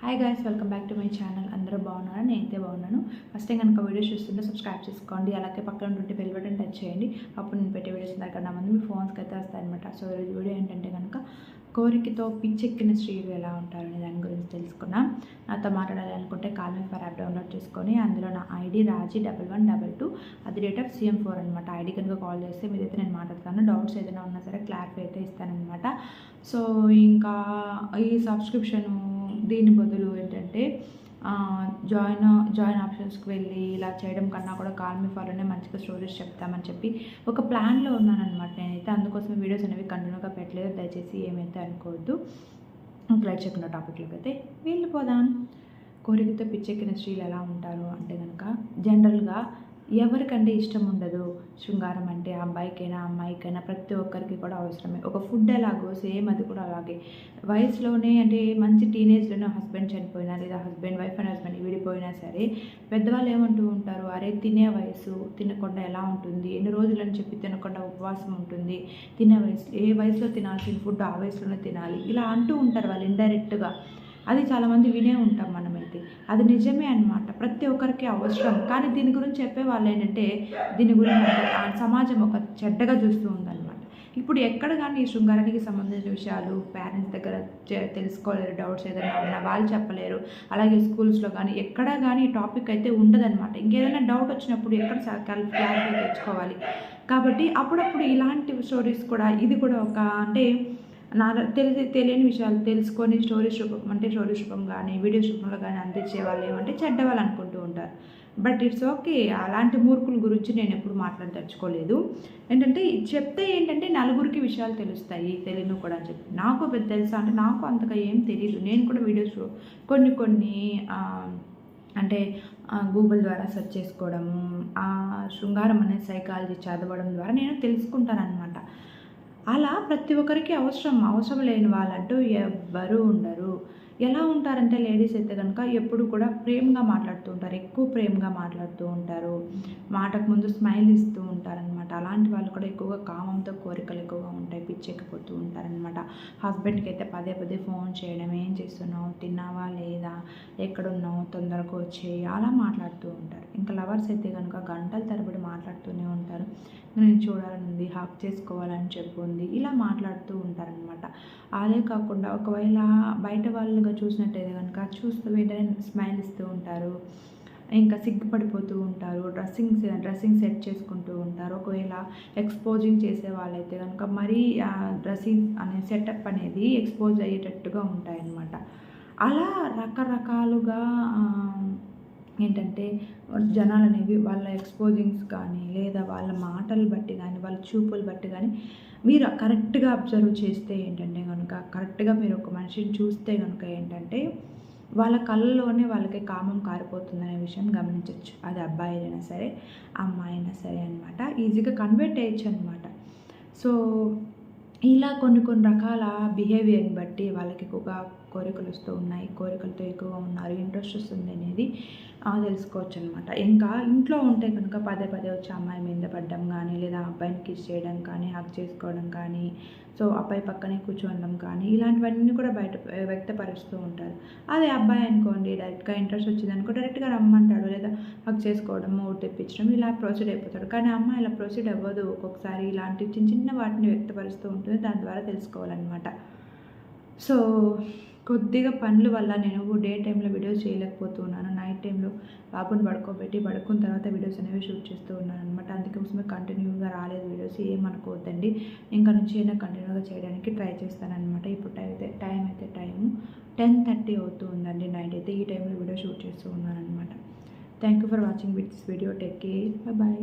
Hi guys welcome back to my channel అందరూ బాగున్నారా? నేనైతే బాగున్నాను. ఫస్ట్ టైం కనుక వీడియోస్ చూస్తుంటే సబ్స్క్రైబ్ చేసుకోండి. అలాగే పక్కన ఉంటే బెల్ బటన్ టచ్ చేయండి. అప్పుడు నేను పెట్టే వీడియోస్ దగ్గర నా మంది మీ ఫోన్స్కి అయితే వస్తాయన్నమాట. సో ఈరోజు వీడియో ఏంటంటే కనుక కోరికతో పిచ్చెక్కిన స్త్రీలు ఎలా ఉంటారనే దాని గురించి తెలుసుకున్నా నాతో మాట్లాడాలి అనుకుంటే కాల్ ఫర్ యాప్ డౌన్లోడ్ చేసుకొని అందులో నా ID Raji double one double two అది రేట్ ఆఫ్ సీఎం ఫోర్ అనమాట ఐడి కనుక కాల్ చేస్తే మీదైతే నేను మాట్లాడతాను. డౌట్స్ ఏదైనా ఉన్నా సరే క్లారిఫై అయితే ఇస్తానమాట సో ఇంకా ఈ సబ్స్క్రిప్షన్ దీని బదులు ఏంటంటే జాయిన్ జాయిన్ ఆప్షన్స్కి వెళ్ళి ఇలా చేయడం కన్నా కూడా కాల్మీ ఫాలోనే మంచిగా స్టోరీస్ చెప్తామని చెప్పి ఒక ప్లాన్లో ఉన్నానమాట నేనైతే. అందుకోసం వీడియోస్ అనేవి కంటిన్యూగా పెట్టలేదు. దయచేసి ఏమైతే అనుకోవద్దు. క్లైట్ చెప్పిన టాపిక్లోకి అయితే వెళ్ళిపోదాం. కోరికతో పిచ్చెక్కిన స్త్రీలు ఎలా ఉంటారు అంటే కనుక జనరల్గా ఎవరికంటే ఇష్టం ఉండదు శృంగారం అంటే అబ్బాయికైనా అమ్మాయికైనా ప్రతి ఒక్కరికి కూడా అవసరమే. ఒక ఫుడ్ ఎలాగో సేమ్ అది కూడా అలాగే. వయసులోనే అంటే మంచి టీనేజ్లోనే హస్బెండ్ చనిపోయినా లేదా హస్బెండ్ వైఫ్ అండ్ హస్బెండ్ విడిపోయినా సరే పెద్దవాళ్ళు ఏమంటూ ఉంటారు అరే తినే వయసు తినకుండా ఎలా ఉంటుంది? ఎన్ని రోజులు అని చెప్పి తినకుండా ఉపవాసం ఉంటుంది. తినే వయసు ఏ వయసులో తినాల్సిన ఫుడ్ ఆ వయసులోనే తినాలి. ఇలా అంటూ ఉంటారు వాళ్ళు ఇండైరెక్ట్గా. అది చాలామంది వినే ఉంటాం మనమైతే. అది నిజమే అనమాట ప్రతి ఒక్కరికి అవసరం. కానీ దీని గురించి చెప్పే వాళ్ళు ఏంటంటే దీని గురించి సమాజం ఒక చెడ్డగా చూస్తూ ఉందన్నమాట. ఇప్పుడు ఎక్కడ కానీ ఈ శృంగారానికి సంబంధించిన విషయాలు పేరెంట్స్ దగ్గర తెలుసుకోలేరు డౌట్స్ ఏదైనా ఉన్నా వాళ్ళు చెప్పలేరు. అలాగే స్కూల్స్లో కానీ ఎక్కడ కానీ ఈ టాపిక్ అయితే ఉండదన్నమాట. ఇంకేదైనా డౌట్ వచ్చినప్పుడు ఎక్కడ క్లారిఫై తెచ్చుకోవాలి. కాబట్టి అప్పుడప్పుడు ఇలాంటి స్టోరీస్ కూడా ఇది కూడా ఒక అంటే నా తెలిసి తెలియని విషయాలు తెలుసుకొని స్టోరీస్ రూపం అంటే స్టోరీస్ రూపం కానీ వీడియోస్ రూపంలో కానీ అందించే వాళ్ళు ఏమంటే చెడ్డవాళ్ళు అనుకుంటూ ఉంటారు. బట్ ఇట్స్ ఓకే అలాంటి మూర్ఖుల గురించి నేను ఎప్పుడు మాట్లాడదలుచుకోలేదు. ఏంటంటే చెప్తే ఏంటంటే నలుగురికి విషయాలు తెలుస్తాయి తెలియను కూడా అని చెప్పి. నాకు పెద్ద తెలుసా అంటే నాకు అంతగా ఏం తెలియదు నేను కూడా వీడియోస్ కొన్ని కొన్ని అంటే గూగుల్ ద్వారా సెర్చ్ చేసుకోవడము ఆ శృంగారం అనే సైకాలజీ చదవడం ద్వారా నేను తెలుసుకుంటానన్నమాట. అలా ప్రతి ఒక్కరికి అవసరం అవసరం లేని వాళ్ళంటూ ఎవ్వరూ ఉండరు. ఎలా ఉంటారంటే లేడీస్ అయితే కనుక ఎప్పుడు కూడా ప్రేమగా మాట్లాడుతూ ఉంటారు ఎక్కువ ప్రేమగా మాట్లాడుతూ ఉంటారు. మాటకు ముందు స్మైల్ ఇస్తూ ఉంటారనమాట అలాంటి వాళ్ళు కూడా ఎక్కువగా కామంతో కోరికలు ఎక్కువగా ఉంటాయి పిచ్చెక్కిపోతూ ఉంటారనమాట హస్బెండ్కి అయితే పదే పదే ఫోన్ చేయడం ఏం చేస్తున్నావు? తిన్నావా? లేదా? ఎక్కడున్నావు? తొందరగా వచ్చేయి. అలా మాట్లాడుతూ ఉంటారు. ఇంకా లవర్స్ అయితే కనుక గంటల తరబడి మాట్లాడుతూనే ఉంటారు. నేను చూడాలనుంది హాక్ చేసుకోవాలని చెప్పి ఉంది ఇలా మాట్లాడుతూ ఉంటారనమాట అదే కాకుండా ఒకవేళ బయట వాళ్ళుగా చూసినట్టయితే కనుక చూస్తూ వెంటనే స్మైల్ ఇస్తూ ఉంటారు. ఇంకా సిగ్గుపడిపోతూ ఉంటారు. డ్రెస్సింగ్ డ్రెస్సింగ్ సెట్ చేసుకుంటూ ఉంటారు. ఒకవేళ ఎక్స్పోజింగ్ చేసే వాళ్ళైతే కనుక మరీ డ్రెస్సింగ్ అనే సెటప్ అనేది ఎక్స్పోజ్ అయ్యేటట్టుగా ఉంటాయన్నమాట. అలా రకరకాలుగా ఏంటంటే జనాలు అనేవి వాళ్ళ ఎక్స్పోజింగ్స్ కానీ లేదా వాళ్ళ మాటలు బట్టి కానీ వాళ్ళ చూపులు బట్టి కానీ మీరు కరెక్ట్గా అబ్జర్వ్ చేస్తే ఏంటంటే కనుక కరెక్ట్గా మీరు ఒక మనిషిని చూస్తే కనుక ఏంటంటే వాళ్ళ కళ్ళలోనే వాళ్ళకి కామం కారిపోతుందనే విషయం గమనించవచ్చు అది అబ్బాయి అయినా సరే అమ్మాయి అయినా సరే అనమాట ఈజీగా కన్వర్ట్ అయ్యచ్చు అనమాట సో ఇలా కొన్ని కొన్ని రకాల బిహేవియర్ని బట్టి వాళ్ళకి ఒక కోరికలు వస్తూ ఉన్నాయి కోరికలతో ఎక్కువగా ఉన్నారు ఇంట్రెస్ట్ వస్తుంది అనేది తెలుసుకోవచ్చు అనమాట ఇంకా ఇంట్లో ఉంటే కనుక పదే పదే వచ్చి అమ్మాయి మీద పడ్డం కానీ లేదా అబ్బాయిని కిస్ చేయడం కానీ హక్ చేసుకోవడం కానీ సో అబ్బాయి పక్కనే కూర్చోవడం కానీ ఇలాంటివన్నీ కూడా బయట వ్యక్తపరుస్తూ ఉంటారు. అదే అబ్బాయి అనుకోండి డైరెక్ట్గా ఇంట్రెస్ట్ వచ్చింది అనుకో డైరెక్ట్గా రమ్మంటాడు లేదా హక్ చేసుకోవడం ఓటు తెప్పించడం ఇలా ప్రొసీడ్ అయిపోతాడు. కానీ అమ్మాయి ఇలా ప్రొసీడ్ అవ్వదు. ఒక్కొక్కసారి ఇలాంటి చిన్న చిన్న వాటిని వ్యక్తపరుస్తూ ఉంటుంది దాని ద్వారా తెలుసుకోవాలన్నమాట. సో కొద్దిగా పనుల వల్ల నేను డే టైంలో వీడియోస్ చేయలేకపోతున్నాను నైట్ టైంలో బాబుని పడుకోబెట్టి పడుకున్న తర్వాత వీడియోస్ అనేవి షూట్ చేస్తూ ఉన్నాను అనమాట అందుకోసమే కంటిన్యూగా రాలేదు వీడియోస్ ఏమనుకోవద్దండి ఇంకా నుంచి అయినా కంటిన్యూగా చేయడానికి ట్రై చేస్తానన్నమాట ఇప్పుడు టైం అయితే టైం అయితే టైము. టెన్ థర్టీ అవుతూ ఉందండి నైట్ అయితే. ఈ టైంలో వీడియో షూట్ చేస్తూ ఉన్నాను అనమాట thank you for watching with this video. Take care. Bye.